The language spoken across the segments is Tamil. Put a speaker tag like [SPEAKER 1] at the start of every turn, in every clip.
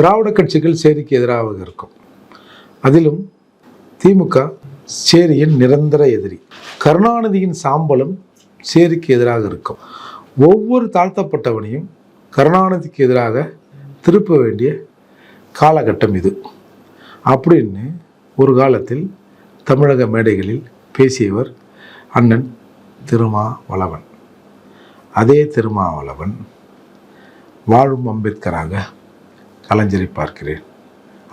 [SPEAKER 1] திராவிட கட்சிகள் சேரிக்கு எதிராக இருக்கும். அதிலும் திமுக சேரியின் நிரந்தர எதிரி. கருணாநிதியின் சாம்பலும் சேரிக்கு எதிராக இருக்கும். ஒவ்வொரு தாழ்த்தப்பட்டவனையும் கருணாநிதிக்கு எதிராக திருப்ப வேண்டிய காலகட்டம் இது. அப்படின்னு ஒரு காலத்தில் தமிழக மேடைகளில் பேசியவர் அண்ணன் திருமாவளவன். அதே திருமாவளவன் வாழும் அம்பேத்கராக கலைஞரை பார்க்கிறேன்.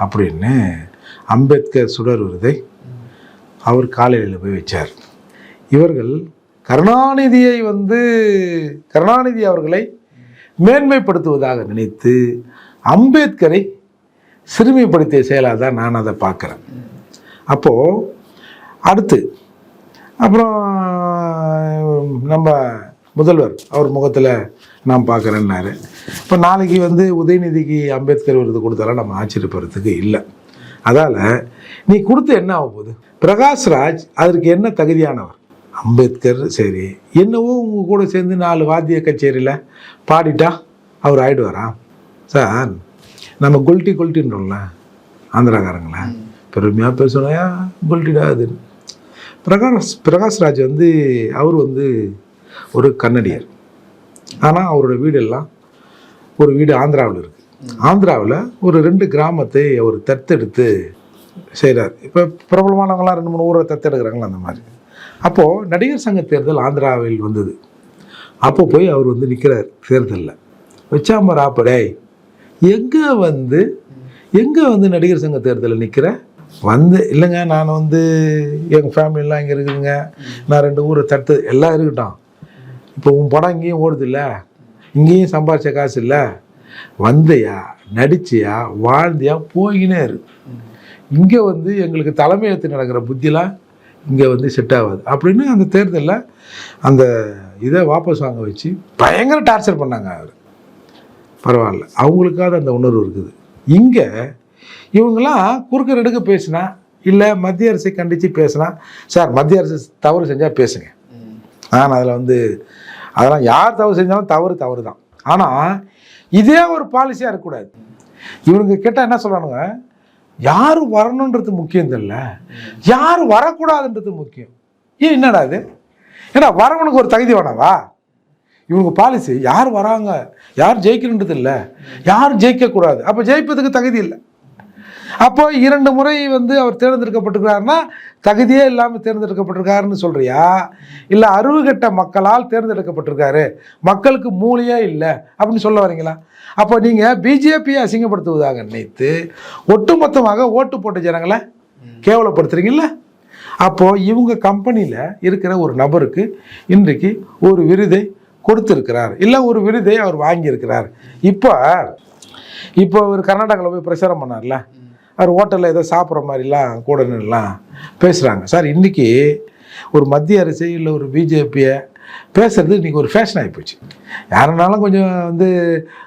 [SPEAKER 1] அப்படின்னு அம்பேத்கர் சுடர் விருதை அவர் காலையில் போய் வச்சார். இவர்கள் கருணாநிதியை வந்து கருணாநிதி அவர்களை மேன்மைப்படுத்துவதாக நினைத்து அம்பேத்கரை சிறுமைப்படுத்திய செயலாக தான் நான் அதை பார்க்குறேன். அப்போது அடுத்து அப்புறம் நம்ம முதல்வர் அவர் முகத்தில் நான் பார்க்குறேன்னாரு. இப்போ நாளைக்கு வந்து உதயநிதிக்கு அம்பேத்கர் விருது கொடுத்தாலும் நம்ம ஆச்சரியப்படுறதுக்கு இல்லை. அதால் நீ கொடுத்து என்ன ஆக போகுது? பிரகாஷ்ராஜ் அதற்கு என்ன தகுதியானவர்? அம்பேத்கர் சரி. என்னவோ உங்க கூட சேர்ந்து நாலு வாத்திய கச்சேரியில் பாடிட்டா அவர் ஆயிடுவாரா? சார் நம்ம குல்ட்டி குல்ட்டின்றோம்ல ஆந்திராக்காரங்கள. பெருமையாக குல்ட்டிடா அது? பிரகாஷ் பிரகாஷ்ராஜ் வந்து அவர் வந்து ஒரு கன்னடியர். ஆனால் அவரோட வீடெல்லாம் ஒரு வீடு ஆந்திராவில் இருக்குது ஆந்திராவில் ஒரு ரெண்டு கிராமத்தை அவர் தத்தெடுத்து செய்கிறார் இப்போ பிரபலமானவங்களாம் ரெண்டு மூணு ஊரை தத்தெடுக்கிறாங்களா அந்த மாதிரி. அப்போது நடிகர் சங்க தேர்தல் ஆந்திராவில் வந்தது. அப்போ போய் அவர் வந்து நிற்கிறார் தேர்தலில். வச்சாமர் ஆப்படே எங்கே வந்து எங்கே வந்து நடிகர் சங்க தேர்தலில் நிற்கிற வந்து இல்லைங்க நான் வந்து எங்கள் ஃபேமிலிலாம் இங்கே இருக்குதுங்க. நான் ரெண்டு ஊரை தட்டு எல்லாம் இருக்கட்டும். இப்போ உன் படம் இங்கேயும் ஓடுது இல்லை இங்கேயும் சம்பாரிச்ச காசு இல்லை வந்தியா? நடிச்சியா? வாழ்ந்தியா? போயினே இரு. இங்கே வந்து எங்களுக்கு தலைமையேற்று நடக்கிற புத்திலாம் இங்கே வந்து செட் ஆகாது. அப்படின்னு அந்த தேர்தலில் அந்த இதை வாபஸ் வாங்க வச்சு பயங்கர டார்ச்சர் பண்ணாங்க அவர். பரவாயில்ல. அவங்களுக்காவது அந்த உணர்வு இருக்குது. இங்கே இவங்கெல்லாம் குறுக்க நெடுக்க பேசினா இல்லை மத்திய அரசை கண்டித்து பேசினா சார் மத்திய அரசு தவறு செஞ்சால் பேசுங்க. நான் அதில் வந்து அதெல்லாம் யார் தவறு செஞ்சாலும் தவறு தவறு தான் ஆனால் இதே ஒரு பாலிசியாக இருக்கக்கூடாது. இவனுங்க கேட்டால் என்ன சொல்லணுங்க யார் வரணுன்றது முக்கியம் தெரியல. யார் வரக்கூடாதுன்றது முக்கியம். ஏன் என்னடா இது? ஏன்னா வரவனுக்கு ஒரு தகுதி வேணாவா? இவங்க பாலிசி யார் வராங்க யார் ஜெயிக்கணுன்றது இல்லை. யார் ஜெயிக்கக்கூடாது. அப்போ ஜெயிப்பதுக்கு தகுதி இல்லை. அப்போ இரண்டு முறை வந்து அவர் தேர்ந்தெடுக்கப்பட்டிருக்காருன்னா தகுதியே இல்லாமல் தேர்ந்தெடுக்கப்பட்டிருக்காருன்னு சொல்றியா? இல்லை அருவுகட்ட மக்களால் தேர்ந்தெடுக்கப்பட்டிருக்காரு. மக்களுக்கு மூளையே இல்லை அப்படின்னு சொல்ல வரீங்களா? அப்போ நீங்கள் பிஜேபியை அசிங்கப்படுத்துவதாக நினைத்து ஒட்டுமொத்தமாக ஓட்டு போட்ட ஜனங்களை கேவலப்படுத்துறீங்கல்ல? அப்போது இவங்க கம்பெனியில் இருக்கிற ஒரு நபருக்கு இன்றைக்கு ஒரு விருதை கொடுத்துருக்கிறார். இல்லை ஒரு விருதை அவர் வாங்கியிருக்கிறார். இப்போ இப்போ அவர் கர்நாடகாவில் போய் பிரச்சாரம் பண்ணார்ல. அவர் ஹோட்டலில் ஏதோ சாப்பிட்ற மாதிரிலாம் கூட நின்றுலாம் பேசுகிறாங்க சார் இன்றைக்கி ஒரு மத்திய அரசு இல்லை ஒரு பிஜேபியை பேசுறது இன்றைக்கி ஒரு ஃபேஷன் ஆகிப்போச்சு யாருனாலும் கொஞ்சம் வந்து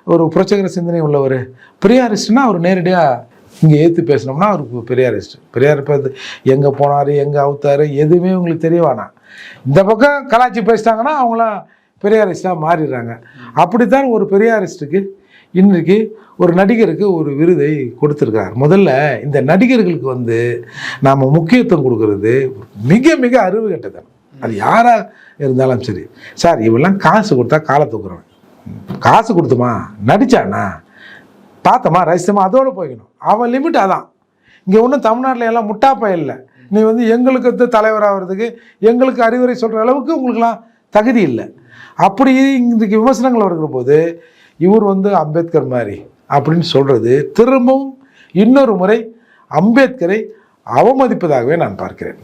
[SPEAKER 1] ஒரு புரட்சகர சிந்தனை உள்ளவர். பெரியாரிஸ்ட்னா அவர் நேரடியாக இங்கே ஏற்று பேசினோம்னா அவருக்கு பெரியாரிஸ்ட். பெரியார் பார்த்து எங்கே போனார் எங்கே அவுத்தார் எதுவுமே உங்களுக்கு தெரியவானா? இந்த பக்கம் கலாச்சி பேசிட்டாங்கன்னா அவங்களாம் பெரியாரிஸ்டாக மாறிடுறாங்க. அப்படித்தான் ஒரு பெரியாரிஸ்ட்டுக்கு இன்றைக்கு ஒரு நடிகருக்கு ஒரு விருதை கொடுத்துருக்கார். முதல்ல இந்த நடிகர்களுக்கு வந்து நாம் முக்கியத்துவம் கொடுக்கறது மிக மிக அறிவு கெட்டதான். அது யாராக இருந்தாலும் சரி. சார் இவெல்லாம் காசு கொடுத்தா காலை தூக்குறவன். காசு கொடுத்துமா? நடிச்சானா? பார்த்தோமா ரசித்தமா அதோடு போய்க்கணும். அவன் லிமிட் அதான். இங்கே ஒன்றும் தமிழ்நாட்டில் எல்லாம் முட்டாப்பா இல்லை. நீ வந்து எங்களுக்கு வந்து தலைவராகிறதுக்கு எங்களுக்கு அறிவுரை சொல்கிற அளவுக்கு உங்களுக்குலாம் தகுதி இல்லை. அப்படி இன்றைக்கு விமர்சனங்கள் வருகிற போது இவர் வந்து அம்பேத்கர் மாதிரி அப்படின்னு சொல்கிறது திரும்பவும் இன்னொரு முறை அம்பேத்கரை அவமதிப்பதாகவே நான் பார்க்கிறேன்.